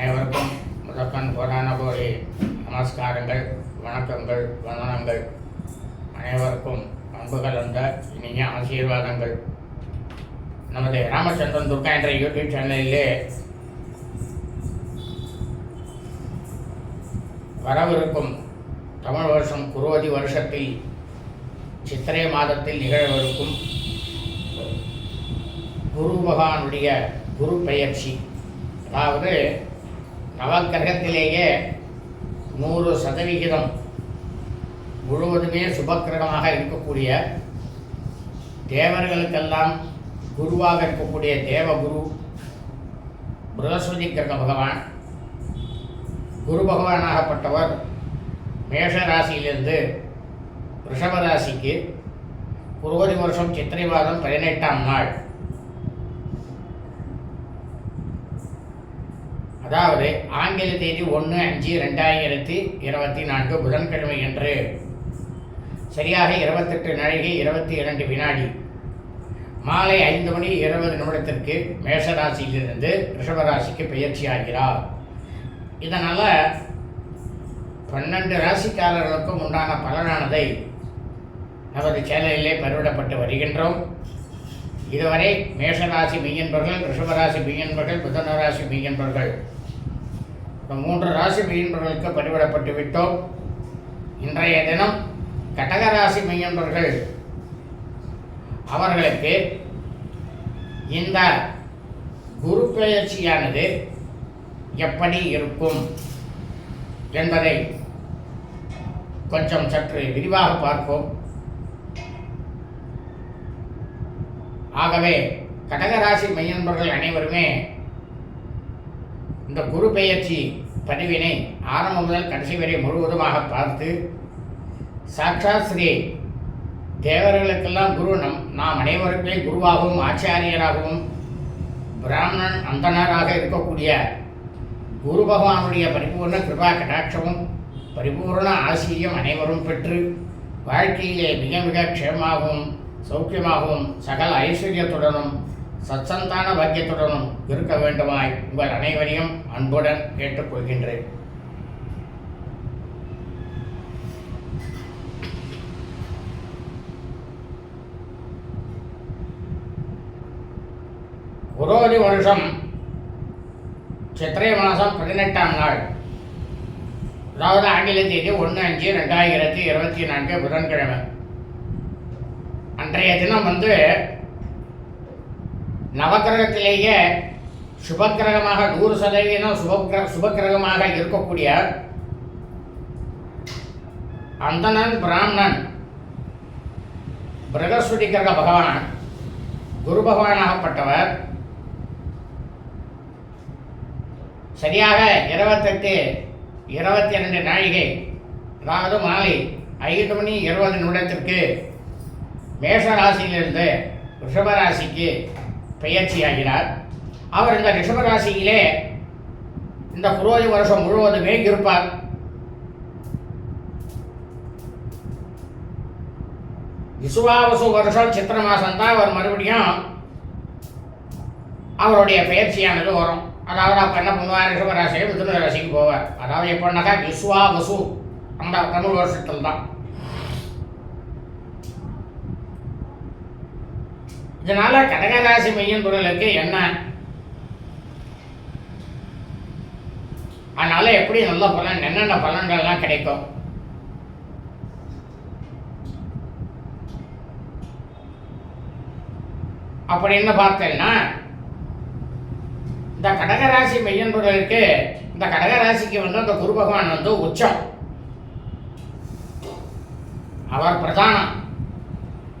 அனைவருக்கும் முதற்கண் போதான கோடி நமஸ்காரங்கள் வணக்கங்கள் வந்தனங்கள். அனைவருக்கும் அன்பு கலந்த இனிய ஆசீர்வாதங்கள். நமது ராமச்சந்திரன் துர்கா என்ற யூடியூப் சேனலிலே வரவிருக்கும் தமிழ் வருஷம் குருவதி வருஷத்தில் சித்திரை மாதத்தில் நிகழவிருக்கும் குரு பகவானுடைய குரு பெயர்ச்சி. அதாவது நவக்கிரகத்திலேயே நூறு சதவிகிதம் முழுவதுமே சுபக்கிரகமாக இருக்கக்கூடிய தேவர்களுக்கெல்லாம் குருவாக இருக்கக்கூடிய தேவகுரு பிரகஸ்பதி கிரக பகவான். குரு பகவானாகப்பட்டவர் மேஷ ராசியிலிருந்து ரிஷப ராசிக்கு குருவதி வருஷம் சித்திரை மாதம் பதினெட்டாம் நாள். அதாவது ஆங்கில தேதி ஒன்று அஞ்சு ரெண்டாயிரத்தி இருபத்தி நான்கு புதன்கிழமை என்று சரியாக இருபத்தெட்டு நாழிகை இருபத்தி இரண்டு வினாடி. மாலை ஐந்து மணி இருபது நிமிடத்திற்கு மேஷராசியிலிருந்து ரிஷபராசிக்கு பயிற்சி ஆகிறார். இதனால் பன்னெண்டு ராசிக்காரர்களுக்கும் உண்டான பலனானதை நமது சேனலிலே பருவிடப்பட்டு வருகின்றோம். இதுவரை மேஷராசி மெய்யன்பர்கள் ரிஷபராசி மெய்யன்பர்கள் புதன ராசி மெய்யன்பர்கள் இந்த மூன்று ராசி மெயின்பர்களுக்கு பதிவிடப்பட்டு விட்டோம். இன்றைய தினம் கடகராசி மெய்யன்பர்கள் அவர்களுக்கு இந்த குரு பெயர்ச்சியானது எப்படி இருக்கும் என்பதை கொஞ்சம் சற்று விரிவாக பார்ப்போம். ஆகவே கடகராசி மையன்பர்கள் அனைவருமே இந்த குரு பெயர்ச்சி பதிவினை ஆரம்பம் முதல் கடைசி வரை முழுவதுமாக பார்த்து சாட்சா ஸ்ரீ தேவர்களுக்கெல்லாம் குரு நம் நாம் அனைவருக்குமே குருவாகவும் ஆச்சாரியராகவும் பிராமணன் அந்தனராக இருக்கக்கூடிய குரு பகவானுடைய பரிபூர்ண கிருபா கடாட்சமும் பரிபூர்ண ஆசிரியம் அனைவரும் பெற்று வாழ்க்கையிலே மிக மிக க்ஷேமாகவும் சௌக்கியமாகவும் சகல ஐஸ்வர்யத்துடனும் சச்சந்தான பாக்கியத்துடனும் இருக்க வேண்டுமாய் உங்கள் அனைவரையும் அன்புடன் கேட்டுக்கொள்கின்றேன். குரோதி வருஷம் சித்திரை மாதம் பதினெட்டாம் நாள். அதாவது ஆங்கில தேதி ஒன்று அஞ்சு ரெண்டாயிரத்தி இருபத்தி நான்கு புதன்கிழமை. அன்றைய தினம் வந்து நவக்கிரகத்திலேயே சுபக்கிரகமாக நூறு சதவீதம் சுபக்கிர சுபக்கிரகமாக இருக்கக்கூடிய அந்தணன் பிராமணன் பிரகஸ்பதி கிரக பகவான் குரு பகவானாகப்பட்டவர் சரியாக இருபத்தெட்டு இருபத்தி ரெண்டு நாழிகை அதாவது மாலை ஐந்து மணி இருபது நிமிடத்திற்கு மேஷ ராசியிலிருந்து ரிஷபராசிக்கு பெயர்ச்சியாகிறார். அவர் இந்த ரிஷபராசியிலே இந்த குரோதி வருஷம் முழுவதுமே இருப்பார். விசுவாவசு வருஷம் சித்திர மாதம் தான் அவர் மறுபடியும் அவருடைய பயிற்சியானது வரும். அதாவது அப்போ என்ன பண்ணுவார்? ரிஷபராசியை மிதுன ராசிக்கு போவார். அதாவது எப்படின்னாக்கா விஸ்வாவசு அந்த தமிழ் வருஷத்தில் தான் இதனால கடகராசி மையன்பொருளுக்கு என்ன? அதனால எப்படி நல்ல பலன் என்னென்ன பலன்கள்லாம் கிடைக்கும்? அப்படின்னு பார்த்தேன்னா இந்த கடகராசி மையன்பொருளுக்கு இந்த கடகராசிக்கு வந்து அந்த குரு பகவான் வந்து உச்சம். அவர் பிரதானம்.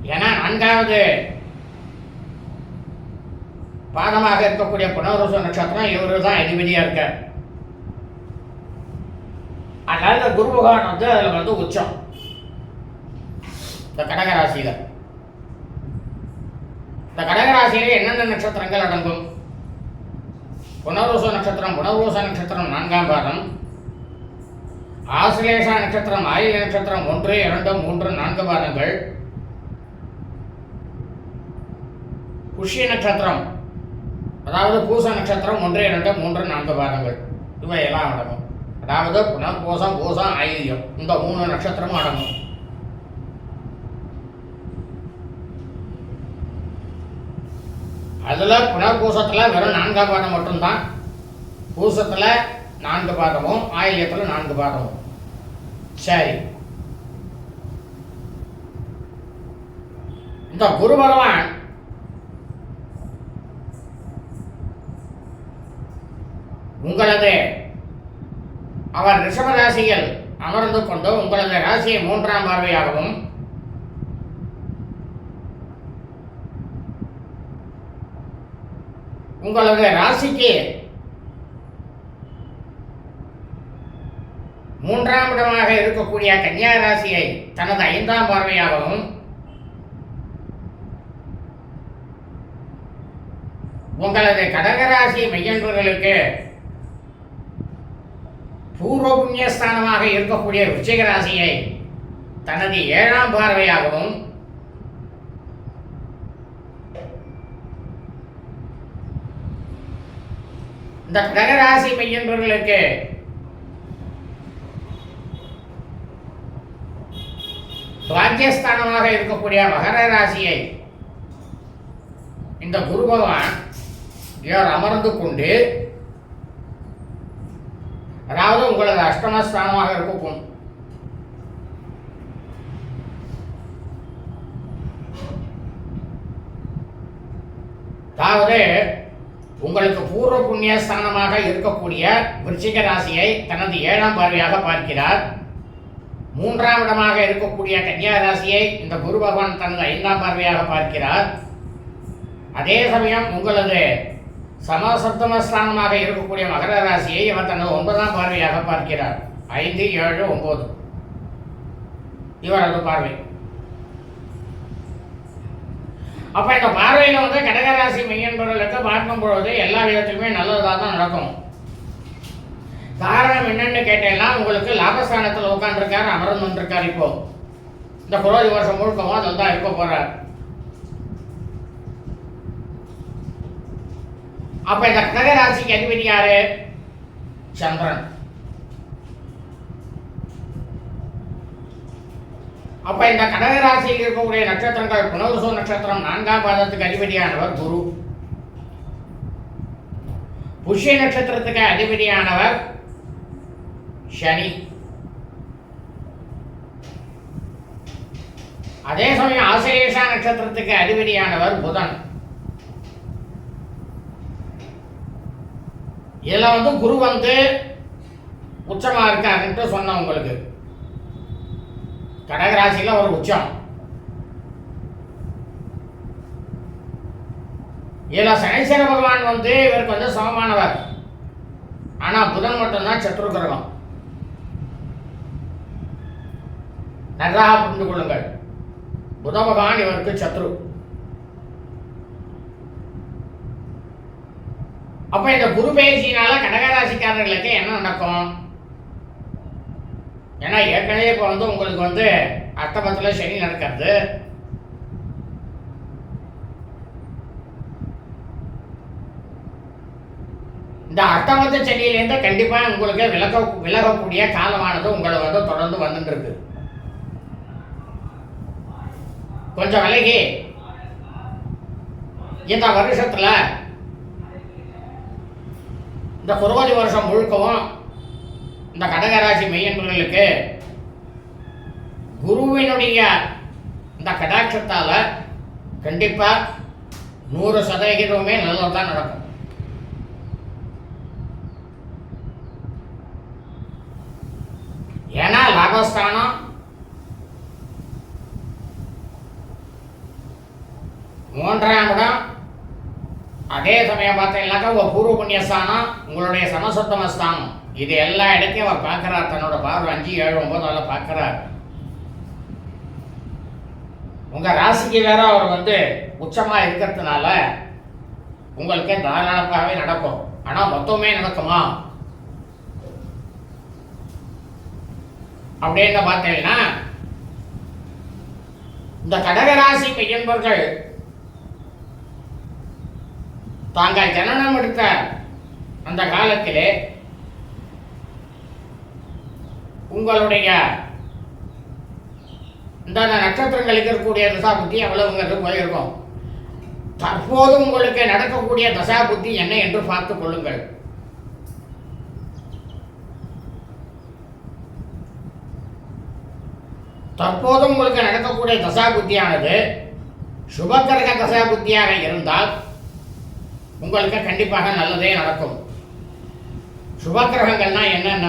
ஏன்னா நான்காவது பாதமாக இருக்கக்கூடிய புனர்வசு நட்சத்திரம் இவர் தான் அதிபதியாக இருக்கார். அதனால இந்த குரு பகவான் வந்து அதில் வந்து உச்சம். இந்த கடகராசியில். இந்த கடகராசியிலே என்னென்ன நட்சத்திரங்கள் அடங்கும்? புனர்வச நட்சத்திரம் புனர்வச நட்சத்திரம் நான்காம் பாதம். ஆசிலேஷா நட்சத்திரம் ஆயில நட்சத்திரம் ஒன்று இரண்டு மூன்று நான்கு பாதங்கள். புஷ்ய நட்சத்திரம். அதாவது பூச நட்சத்திரம் ஒன்று இரண்டு மூன்று நான்கு பாதங்கள். இவையெல்லாம் அடங்கும். அதாவது புனம் பூசம் பூசம் ஆயுள்யம் இந்த மூணு நட்சத்திரமும் அடங்கும். அதில் புனர்பூசத்தில் வெறும் நான்காம் பாதம் மட்டும்தான். பூசத்தில் நான்கு பாதமும் ஆயில்யத்தில் நான்கு பாதமும். சரி. இந்த குரு பகவான் உங்களது அவர் ரிஷபராசியில் அமர்ந்து கொண்டு உங்களது ராசியை மூன்றாம் பார்வையாகவும் உங்களது ராசிக்கு மூன்றாம் இடமாக இருக்கக்கூடிய கன்னியா ராசியை தனது ஐந்தாம் பார்வையாகவும் உங்களது கடகராசி மையன்பர்களுக்கு பூர்வ புண்ணியஸ்தானமாக இருக்கக்கூடிய விருச்சிக ராசியை தனது ஏழாம் பார்வையாகவும் இந்த கடகராசி மையன்பர்களுக்கு பாக்கியஸ்தானமாக இருக்கக்கூடிய மகர ராசியை இந்த குரு பகவான் இவர் அமர்ந்து கொண்டு அதாவது உங்களது அஷ்டமஸ்தானமாக இருக்கும் அதாவது உங்களுக்கு பூர்வ புண்ணிய ஸ்தானமாக இருக்கக்கூடிய விருச்சிக ராசியை தனது ஏழாம் பார்வையாக பார்க்கிறார். மூன்றாம் இடமாக இருக்கக்கூடிய கன்னியா ராசியை இந்த குரு பகவான் தனது ஐந்தாம் பார்வையாக பார்க்கிறார். அதே சமயம் உங்களது சமசப்தமஸ்தானமாக இருக்கக்கூடிய மகர ராசியை இவர் தனது ஒன்பதாம் பார்வையாக பார்க்கிறார். ஐந்து ஏழு ஒன்பது. இவரது பார்வை. அப்போ இந்த பார்வையில் வந்து கடகராசி மையன்பர்களுக்கு பார்க்கும் பொழுது எல்லா விதத்திலுமே நல்லதாக தான் நடக்கும். காரணம் என்னன்னு கேட்டேன்னா உங்களுக்கு லாபஸ்தானத்தில் உட்காந்துருக்காரு அமர்ந்து வந்திருக்கார் இப்போ. இந்த குரோதி வருஷம் முழுக்கவும் அதில் தான் இருக்க போகிறார் அப்ப இந்த கடகராசிக்கு அதிபதி யாரு? சந்திரன். அப்ப இந்த கடகராசியில் இருக்கக்கூடிய நட்சத்திரங்கள் புனர்சோ நட்சத்திரம் நான்காம் பாதத்துக்கு அதிபதியானவர் குரு. புஷ்ய நட்சத்திரத்துக்கு அதிபதியானவர் சனி. அதே சமயம் ஆசிரியஷா நட்சத்திரத்துக்கு அதிபதியானவர் புதன். இதில் வந்து குரு வந்து உச்சமாக இருக்காருன்ட்டு சொன்னேன் உங்களுக்கு. கடகராசியில் ஒரு உச்சம். இதில் சனீஸ்வர பகவான் வந்து இவருக்கு வந்து சமமானவர். ஆனால் புதன் மட்டும்தான் சத்ரு கிரகம் நன்றாக புரிந்து கொள்ளுங்கள். புத பகவான் இவருக்கு சத்ரு. அப்ப இந்த குரு பயிற்சியினால கடகராசிக்காரர்களுக்கு என்ன நடக்கும்? ஏன்னா ஏற்கனவே இப்போ வந்து உங்களுக்கு வந்து அஷ்டமத்தில் சனி நடக்கிறது. இந்த அஷ்டமத்து சனியிலேருந்து கண்டிப்பாக உங்களுக்கு விலக விலகக்கூடிய காலமானது உங்களை வந்து தொடர்ந்து வந்துட்டு இருக்கு. கொஞ்சம் விலகி இந்த வருஷத்துல இந்த குரோதி வருஷம் முழுக்கவும் இந்த கடகராசி மெய்யன்பர்களுக்கு குருவினுடைய இந்த கடாட்சத்தால் கண்டிப்பாக நூறு சதவிகிதமே நல்லதாக நடக்கும் ஏன்னா லாபஸ்தானம் மூன்றாம் இடம் அதே சமயம் பார்த்தீங்கன்னாக்கா உங்கள் பூர்வ புண்ணியஸ்தானம் உங்களுடைய சமசப்தமஸ்தானம். இது எல்லா இடத்தையும் அவர் பார்க்கிறார். தன்னோட பார்வை அஞ்சு ஏழு ஒன்பதால பார்க்கிறார். உங்க ராசிக்கு வேற அவர் வந்து உச்சமா இருக்கிறதுனால உங்களுக்கு தாராளமாகவே நடக்கும். ஆனா மொத்தமே நடக்குமா? அப்படின்னு பார்த்தீங்கன்னா இந்த கடகராசி மையன்பர்கள் தாங்கள் ஜனனம் எடுத்த அந்த காலத்திலே உங்களுடைய இந்த நட்சத்திரங்கள் இருக்கக்கூடிய தசா புத்தி எவ்வளவுங்கிறது போயிருக்கோம் தற்போது உங்களுக்கு நடக்கக்கூடிய தசா புத்தி என்ன என்று பார்த்துக் கொள்ளுங்கள். தற்போது உங்களுக்கு நடக்கக்கூடிய தசா புத்தியானது சுபக்கிரக தசா புத்தியாக இருந்தால் உங்களுக்கு கண்டிப்பாக நல்லதே நடக்கும். சுபக்கிரகங்கள்னா என்னென்ன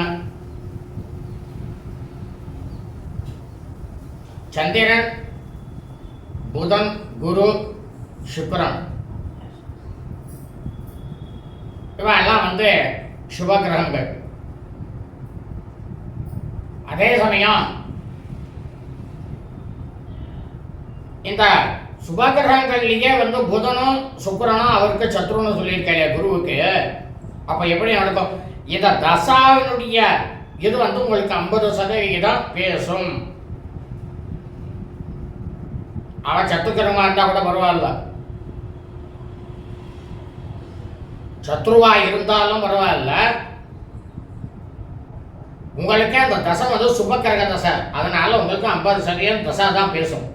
சந்திரன் புதன் குரு சுக்கிரன். இவெல்லாம் வந்து சுபகிரகங்கள் அதே சமயம் இந்த சுபகிரகங்கள்லயே வந்து புதனும் சுக்கரனும் அவருக்கு சத்ருன்னு சொல்லியிருக்காரு குருவுக்கு. அப்போ எப்படி நடக்கும்? இந்த தசாவினுடைய இது வந்து உங்களுக்கு ஐம்பது சதவிகிதம் பேசும். அவன் சத்துக்கிரமா இருந்தால் கூட பரவாயில்ல. சத்ருவா இருந்தாலும் பரவாயில்ல. உங்களுக்கு அந்த தசை வந்து சுபக்கிரக தசை. அதனால உங்களுக்கு ஐம்பது சதவீதம் தசை தான் பேசும்.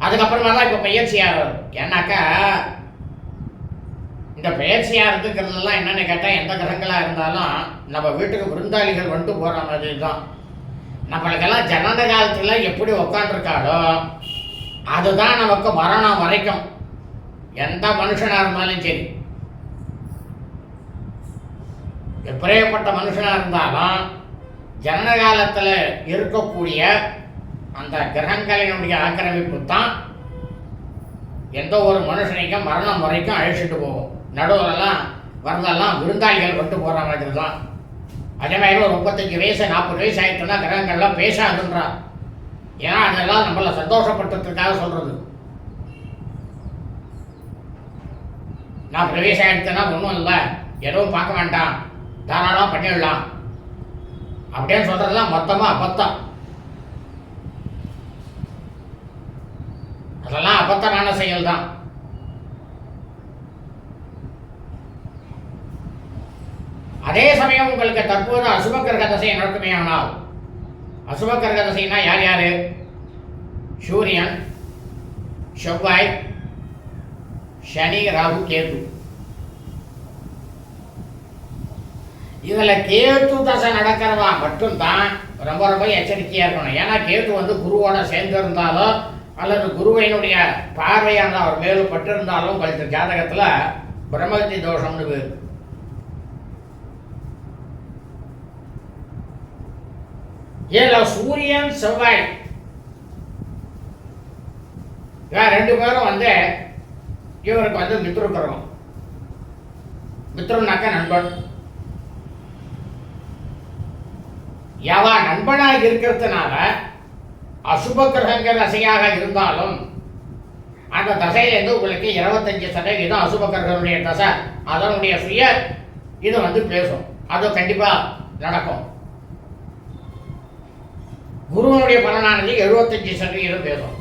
அதுக்கப்புறமா தான் இப்போ பயிற்சியாக ஏன்னாக்கா இந்த பயிற்சியாக இருக்குங்கிறதுலாம் என்னென்னு கேட்டால் எந்த கிரகங்களாக இருந்தாலும் நம்ம வீட்டுக்கு விருந்தாளிகள் வந்து போகிற மாதிரி தான் நம்மளுக்கெல்லாம் ஜனன காலத்தில் எப்படி உக்காண்டிருக்காளோ அதுதான் நமக்கு மரணம் வரைக்கும். எந்த மனுஷனாக இருந்தாலும் சரி. எப்படியப்பட்ட மனுஷனாக இருந்தாலும் ஜனன காலத்தில் இருக்கக்கூடிய அந்த கிரகங்களினுடைய ஆக்கிரமிப்பு தான் எந்த ஒரு மனுஷனைக்கும் மரணம் வரைக்கும் அழைச்சிட்டு போகும். நடுவரெல்லாம் வரதெல்லாம் விருந்தாளிகள் கொண்டு போகிற மாதிரி தான் அதே மாதிரி ஒரு முப்பத்தஞ்சு வயசு நாற்பது வயசு ஆகிட்டுனா கிரகங்கள்லாம் பேசாதுன்றான் ஏன்னா அதெல்லாம் நம்மளை சந்தோஷப்படுத்துறதுக்காக சொல்கிறது நான் பிரவேசம் ஆகிடுத்தேன்னா ஒன்றும் இல்லை. எதுவும் பார்க்க வேண்டாம். தாராளமாக பண்ணிடலாம். அப்படின்னு சொல்கிறதெல்லாம் மொத்தமாக அபத்தம் அதெல்லாம் அபத்தமான செயல் தான் அதே சமயம் உங்களுக்கு தற்போது அசுப கிரக தசை நடக்குமே ஆனால் அசுப கிரக தசைனா யார் யார்? சூரியன் செவ்வாய் சனி ராகு கேது. இதில் கேது தசை நடக்கிறவா மட்டும்தான் ரொம்ப ரொம்ப எச்சரிக்கையாக இருக்கணும். ஏன்னா கேது வந்து குருவோட சேர்ந்து இருந்தாலும் அல்லது குருவையினுடைய பார்வையான அவர் மேலும் பட்டிருந்தாலும் உங்களுக்கு ஜாதகத்தில் பிரம்மகத்தி தோஷம்னு பேர். ஏல சூரியன் செவ்வாய். இவன் ரெண்டு பேரும் வந்து இவருக்கு வந்து மித்ருக்கிறோம் மித்ருனாக்க நண்பன். எவா நண்பனாக இருக்கிறதுனால அசுப கிரகங்கள் தசையாக இருந்தாலும் அந்த தசையிலேருந்து உங்களுக்கு இருபத்தஞ்சு சதவீதம் அசுப கிரகனுடைய தசை அதனுடைய சுய இது வந்து பேசும். அது கண்டிப்பாக நடக்கும். குருவனுடைய பலனானது எழுபத்தஞ்சு சதவீதம் பேசும்.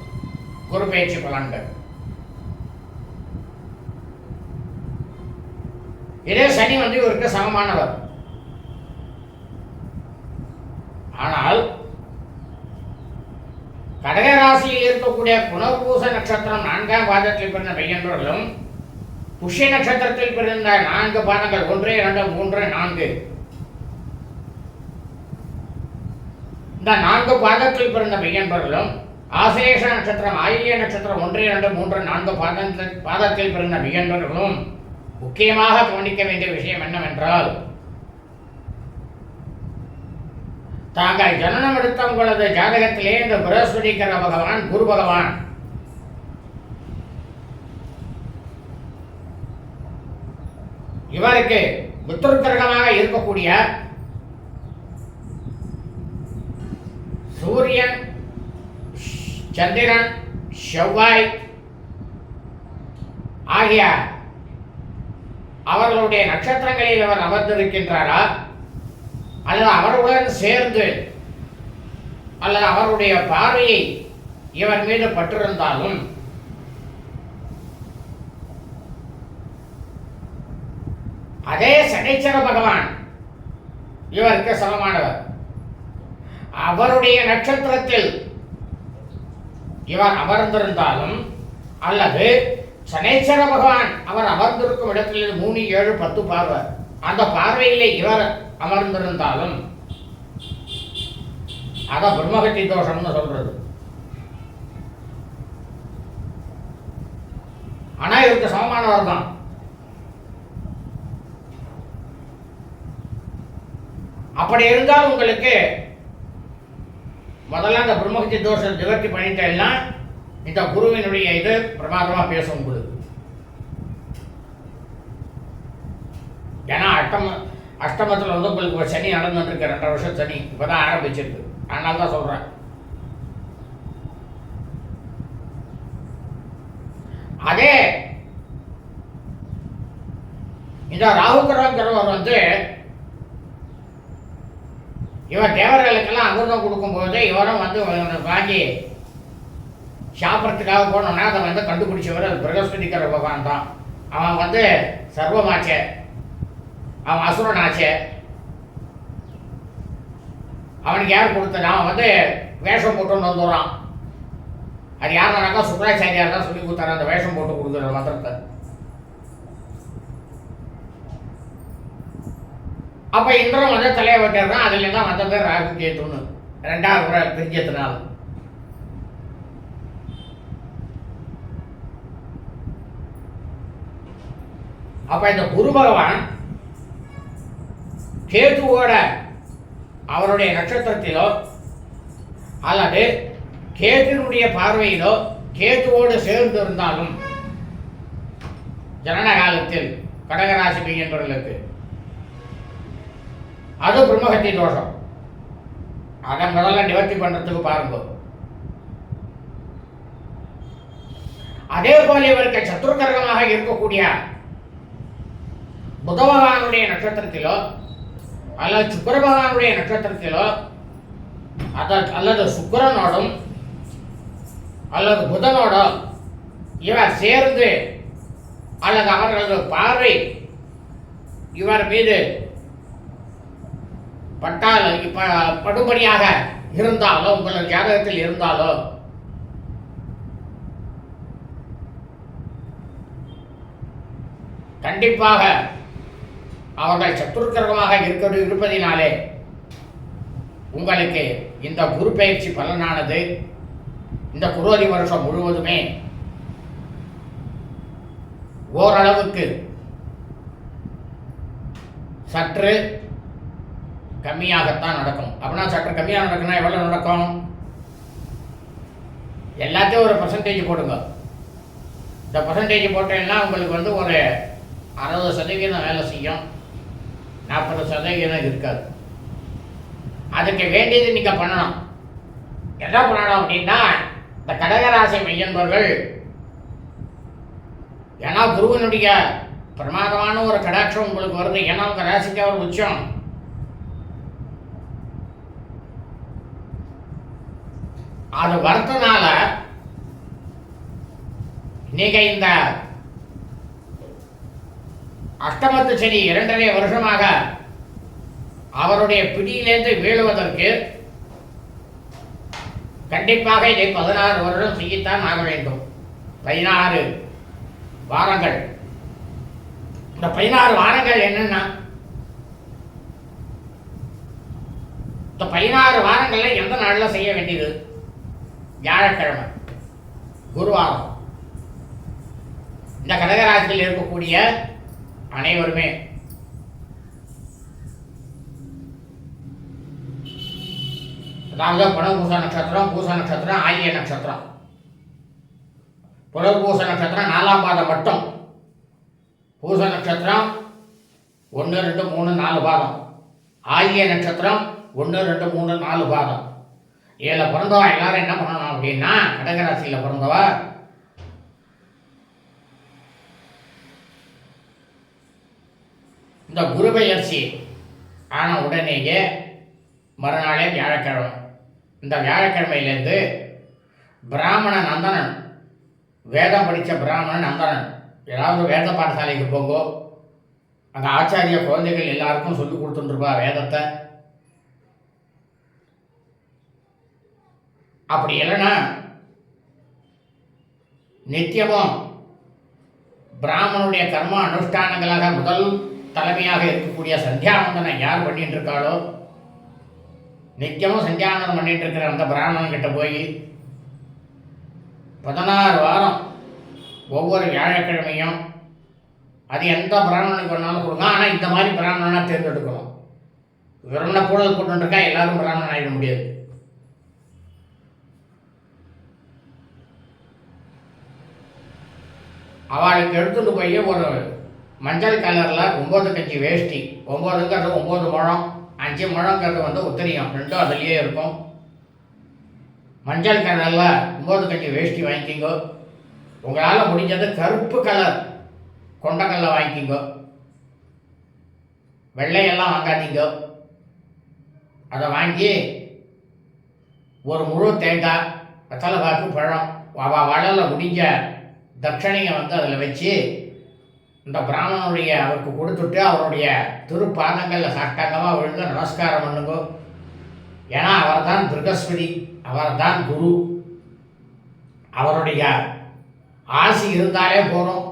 குரு பயிற்சி பலன்கள். இதே சனி வந்து இவருக்கு சமமானவர். ஆனால் கடகராசியில் இருக்கக்கூடிய புனர்பூச நட்சத்திரம் நான்காம் பாதத்தில் பிறந்த மையன்றர்களும் புஷ்ய நட்சத்திரத்தில் பிறந்த நான்கு பாதங்கள் ஒன்று இரண்டு மூன்று நான்கு. இந்த நான்கு பாதத்தில் பிறந்த மையன்பர்களும் ஆசேஷ நட்சத்திரம் ஆயிரிய நட்சத்திரம் ஒன்று இரண்டு மூன்று நான்கு பாதத்தில் பாதத்தில் பிறந்த மையன்பர்களும் முக்கியமாக கவனிக்க வேண்டிய விஷயம் என்னவென்றால் தாங்கள் ஜனனம் எடுத்த உங்களது ஜாதகத்திலே இந்த பிரகஸ்பதிக்கிற பகவான் குரு பகவான் இவருக்கு புத்திருக்கிரகமாக இருக்கக்கூடிய சூரியன் சந்திரன் செவ்வாய் ஆகிய அவர்களுடைய நட்சத்திரங்களில் அவர் அமர்ந்திருக்கின்றாரா? அல்லது அவர்களுடன் சேர்ந்து அல்லது அவருடைய பார்வையை இவர் மீது பட்டிருந்தாலும் அதே சனைச்சர பகவான் இவருக்கு சமமானவர். அவருடைய நட்சத்திரத்தில் இவர் அமர்ந்திருந்தாலும் அல்லது சனேஸ்வர பகவான் அவர் அமர்ந்திருக்கும் இடத்தில் மூணு ஏழு பத்து பார்வர். அந்த பார்வையிலே இவர் அமர்ந்திருந்தாலும் அத பிரம்மகத்தி தோஷம்னு சொல்றது. ஆனா இவருக்கு சமமானவர் தான். அப்படி இருந்தால் உங்களுக்கு முதல்ல அந்த பிரம்மகத்தி தோஷம் நிவர்த்தி பண்ணிட்டேன்னா இந்த குருவினுடைய இது பிரமாதமா பேசும் உங்களுக்கு ஏன்னா அஷ்டம அஷ்டமத்தில் வந்து உங்களுக்கு ஒரு சனி நடந்துட்டு ரெண்டரை வருஷம் சனி. இப்பதான் ஆரம்பிச்சிருக்கு. அதனால தான் சொல்றேன். அதே இந்த ராகுகரங்கிறவர் வந்து இவர் தேவர்களுக்கெல்லாம் அமிர்தம் கொடுக்கும்போது இவரும் வந்து வாங்கி சாப்பிட்றதுக்காக போனோம்னா அதை வந்து கண்டுபிடிச்சவர் அது பிரகஸ்பதிக்கிற பகவான் தான். அவன் வந்து சர்வமாச்சே. அவன் அசுரன் ஆச்சே அவனுக்கு யார் கொடுத்தனா அவன் வந்து வேஷம் போட்டுன்னு வந்துடுறான். அது யாருனாக்கா சுக்கராச்சாரியார் தான் சொல்லி கொடுத்தாரு. அந்த வேஷம் போட்டு கொடுக்குற மந்திரத்தை. அப்போ இந்திரன் வந்து தலையை வெட்டுறான் அதில் தான் வந்த பேர் ராகு கேத்துன்னு. ரெண்டாவது முறை பிரிஞ்சதுனால. அப்போ இந்த குரு பகவான் கேதுவோட அவருடைய நட்சத்திரத்திலோ அல்லது கேதுனுடைய பார்வையிலோ கேதுவோடு சேர்ந்து இருந்தாலும் ஜனன காலத்தில் கடகராசி பெய்யன்றவர்களுக்கு அது பிரம்மகத்தி தோஷம். அதை முதல்ல நிவர்த்தி பண்றதுக்கு பாருங்க. அதே போல இவருக்கு சத்துருக்கரகமாக இருக்கக்கூடிய புதபகவானுடைய நட்சத்திரத்திலோ அல்லது சுக்கர பகவானுடைய நட்சத்திரத்திலோ அத அல்லது சுக்கரனோடும் அல்லது புதனோடோ இவர் சேர்ந்து அல்லது அவர்களது பார்வை இவர் மீது பட்டால் படும்படியாக இருந்தாலோ உங்களது ஜாதகத்தில் இருந்தாலோ கண்டிப்பாக அவர்கள் சத்துருக்கிரகமாக இருக்க இருப்பதினாலே உங்களுக்கு இந்த குரு பயிற்சி பலனானது இந்த குரோதி வருஷம் முழுவதுமே ஓரளவுக்கு சற்று கம்மியாகத்தான் நடக்கும். அப்படின்னா சற்று கம்மியாக நடக்குன்னா எவ்வளோ நடக்கும்? எல்லாத்தையும் ஒரு பர்சன்டேஜ் போடுங்க. இந்த பர்சன்டேஜ் போட்டேன்னா உங்களுக்கு வந்து ஒரு அறுபது சதவீதம் வேலை செய்யும். நாற்பது சதவீதம் இருக்காது. அதுக்கு வேண்டியது நீங்கள் பண்ணணும். என்ன பண்ணணும் அப்படின்னா இந்த கடகராசி மையன்பர்கள் ஏன்னா குருவனுடைய பிரமாதமான ஒரு கடாட்சம் உங்களுக்கு வருது. ஏன்னா உங்கள் ராசிக்கு அவர் உச்சம். அது வரதுனால நீங்க இந்த அஷ்டமத்து சனி இரண்டரை வருஷமாக அவருடைய பிடியிலேருந்து வீழுவதற்கு கண்டிப்பாக இதை பதினாறு வருடம் செய்யத்தான் ஆக வேண்டும். பதினாறு வாரங்கள். இந்த பதினாறு வாரங்கள் என்னன்னா இந்த பதினாறு வாரங்களில் எந்த நாளில் செய்ய வேண்டியது? வியாழக்கிழமை குருவாரம். இந்த கடகராசியில் இருக்கக்கூடிய அனைவருமே அதாவது புனர்பூச நட்சத்திரம் பூச நட்சத்திரம் ஆகிய நட்சத்திரம். புனர்பூச நட்சத்திரம் நாலாம் பாதம் மட்டும். பூச நட்சத்திரம் ஒன்று ரெண்டு மூணு நாலு பாதம். ஆகிய நட்சத்திரம் ஒன்று ரெண்டு மூணு நாலு பாதம். இதில் பிறந்தவா எல்லாரும் என்ன பண்ணணும் அப்படின்னா கடகராசியில் பிறந்தவா இந்த குரு பெயர்ச்சி ஆன உடனேயே மறுநாளே வியாழக்கிழமை. இந்த வியாழக்கிழமையிலேருந்து பிராமண நந்தனன் வேதம் படித்த பிராமண நந்தனன் ஏதாவது வேத பாடசாலைக்கு போங்கோ. அந்த ஆச்சாரிய குழந்தைகள் எல்லாருக்கும் சொல்லி கொடுத்துட்டுருப்பா வேதத்தை. அப்படி இல்லைன்னா நித்தியமும் பிராமணனுடைய கர்ம அனுஷ்டானங்களாக முதல் தலைமையாக இருக்கக்கூடிய சந்தியானந்தனை யார் பண்ணிட்டு இருக்காளோ நித்தியமும் சந்தியானந்தம் பண்ணிட்டு இருக்கிற அந்த பிராமணன் கிட்ட போய் பதினாறு வாரம் ஒவ்வொரு வியாழக்கிழமையும் அது எந்த பிராமணனுக்கு வேணாலும் கொடுங்க ஆனால் இந்த மாதிரி பிராமணனாக தேர்ந்தெடுக்கணும். வெறும்னா கூடல் போட்டுருக்கா எல்லாரும் பிராமணன் ஆகிட முடியாது. அவளுக்கு எடுத்துட்டு போய் ஒரு மஞ்சள் கலரில் ஒம்பது கஞ்சி வேஷ்டி. ஒம்பதுங்கிறது ஒம்பது முழம். அஞ்சு முழங்கிறது வந்து உத்தரியம். ரெண்டும் அதுலேயே இருக்கும். மஞ்சள் கலரில் ஒம்பது கஞ்சி வேஷ்டி வாங்கிக்கிங்கோ. உங்களால் முடிஞ்சது கருப்பு கலர் கொண்டக்கல்ல வாங்கிக்கிங்கோ. வெள்ளையெல்லாம் வாங்காதீங்க. அதை வாங்கி ஒரு முழு தேங்காய் வெத்தலை பாக்கு பழம் அவள் வளரில் முடிஞ்ச தட்சணையை வந்து அதில் வச்சு இந்த பிராமணனுடைய அவருக்கு கொடுத்துட்டு அவருடைய திருப்பாதங்களில் சாஷ்டாங்கமாக விழுந்து நமஸ்காரம் பண்ணுங்க. ஏன்னா அவர் தான் திருகஸ்வதி அவர் தான் குரு. அவருடைய ஆசி இருந்தாலே போதும்.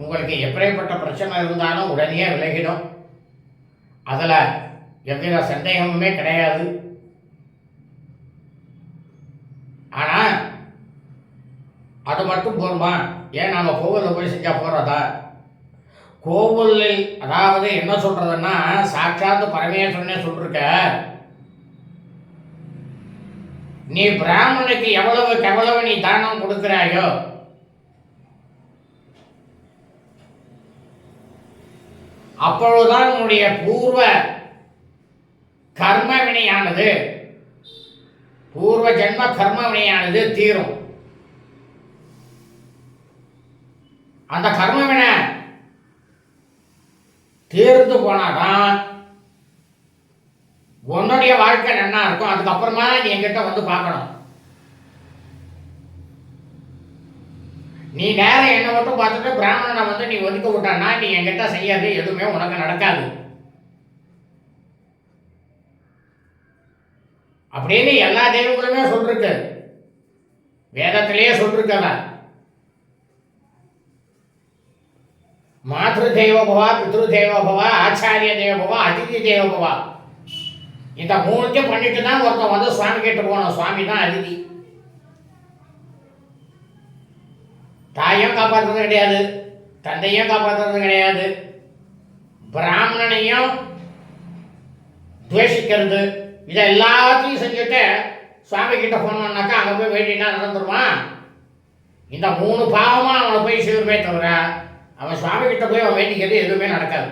உங்களுக்கு எப்படிப்பட்ட பிரச்சனை இருந்தாலும் உடனே விலகிடும். அதில் எவ்வித சந்தேகமுமே கிடையாது. ஆனால் அது மட்டும் போதுமா? ஏன் நாம் கோவிலில் போய் செஞ்சால் போகிறதா கோவிலில் அதாவது என்ன சொல்கிறதுன்னா சாட்சாத்து பரமேஸ்வரனே சொல்லிருக்க. நீ பிராமணனுக்கு எவ்வளவு எவ்வளவு நீ தானம் கொடுக்கிறாயோ? அப்பொழுதுதான் உன்னுடைய பூர்வ கர்ம வினையானது பூர்வ ஜென்ம கர்ம வினையானது தீரும். அந்த கர்ம வினை தேர்ந்து போனாதான் உன்னுடைய வாழ்க்கை நன்னா இருக்கும். அதுக்கப்புறமா நீ என்கிட்ட வந்து பார்க்கணும். நீ நேரம் என்னை மட்டும் பார்த்துட்டு பிராமணனை வந்து நீ ஒதுக்க விட்டான்னா நீ என்கிட்ட செய்யாது எதுவுமே உனக்கு நடக்காது. அப்படின்னு எல்லா தெய்வங்களுமே சொல்லிருக்கு. வேதத்திலேயே சொல்லிருக்கல. மாத்ரு தேவபவா பித்ரு தேவபவா ஆச்சாரிய தேவோபவா அதிதி தேவோபவா இந்த மூணுத்தையும் பண்ணிட்டு தான் ஒருத்தன் வந்து சுவாமி கிட்ட போனோம் சுவாமி தான் அதிதி. தாயும் காப்பாற்றுறது கிடையாது. தந்தையும் காப்பாற்றுறது கிடையாது. பிராமணனையும் துவேஷிக்கிறது. இதை எல்லாத்தையும் செஞ்சுட்டு சுவாமி கிட்ட போனோம்னாக்கா அங்கே போய் வேண்டினா நடந்துருமா? இந்த மூணு பாவமாக அவனை போய் சேருமே தவிர அவன் சுவாமி கிட்ட போய் அவன் வேண்டிக்கிறது எதுவுமே நடக்காது.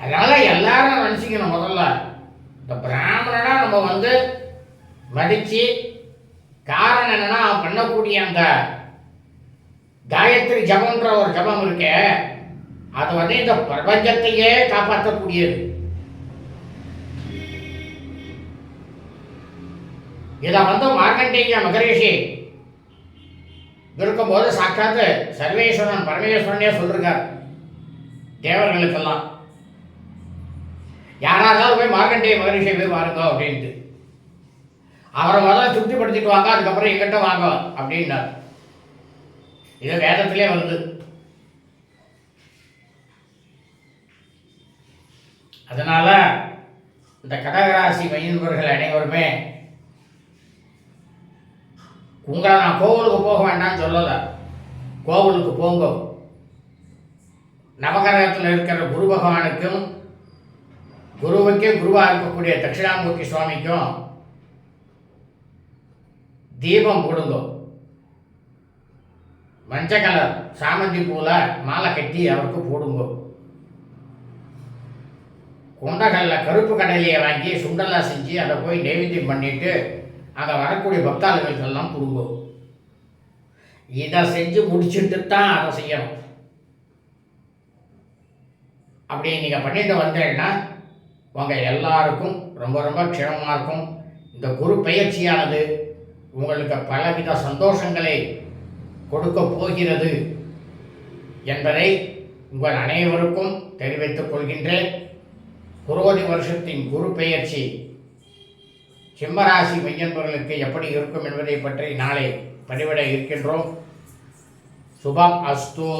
அதனால எல்லாரும் நினச்சிக்கணும் முதல்ல. இந்த பிராமணனா நம்ம வந்து மதித்து காரணம் என்னன்னா அவன் பண்ணக்கூடிய அந்த காயத்ரி ஜபம்ன்ற ஒரு ஜபம் இருக்கே அது வந்து இந்த பிரபஞ்சத்தையே காப்பாற்றக்கூடியது. இதை வந்து மார்க்கண்டேய மகரிஷி இருக்கும்போது சாட்சாத்து சர்வேஸ்வரன் பரமேஸ்வரனே சொல்லிருக்கார். தேவர்களுக்கெல்லாம். யாராவது போய் மார்க்கண்டேய மகரிஷியை போய் பாருங்க அப்படின்ட்டு. அவரை முதல்ல திருப்திப்படுத்திட்டு வாங்க அதுக்கப்புறம் எங்கிட்ட வாங்க அப்படின்னார். இது வேதத்திலே வருது. அதனால இந்த கடகராசி மையின்பர்கள் அனைவருமே உங்களை நான் கோவிலுக்கு போக வேண்டாம்னு சொல்லலை. கோவிலுக்கு போங்க. நவகரகத்தில் இருக்கிற குரு பகவானுக்கும் குருவுக்கே குருவாக இருக்கக்கூடிய தட்சிணாமூர்த்தி சுவாமிக்கும் தீபம் போடுங்க. மஞ்சள் கலர் சாமந்தி பூவில் மாலை கட்டி அவருக்கு போடுங்க. கொண்டகல்ல கருப்பு கடலையை வாங்கி சுண்டலாக செஞ்சு அதை போய் நைவேத்தியம் பண்ணிட்டு அங்கே வரக்கூடிய பக்தாளுகளுக்கெல்லாம் கொடுங்க இதை செஞ்சு முடிச்சுட்டு தான் அதை செய்யணும். அப்படி நீங்கள் பண்ணிட்டு வந்தேன்னா உங்கள் எல்லாருக்கும் ரொம்ப ரொம்ப க்ஷேமமாக இருக்கும். இந்த குரு பயிற்சியானது உங்களுக்கு பலவித சந்தோஷங்களை கொடுக்க போகிறது என்பதை உங்கள் அனைவருக்கும் தெரிவித்துக் கொள்கின்றேன். குரோதி வருஷத்தின் குரு பெயர்ச்சி சிம்மராசி மையன்பர்களுக்கு எப்படி இருக்கும் என்பதை பற்றி நாளை பதிவிட இருக்கின்றோம். சுபம் அஸ்து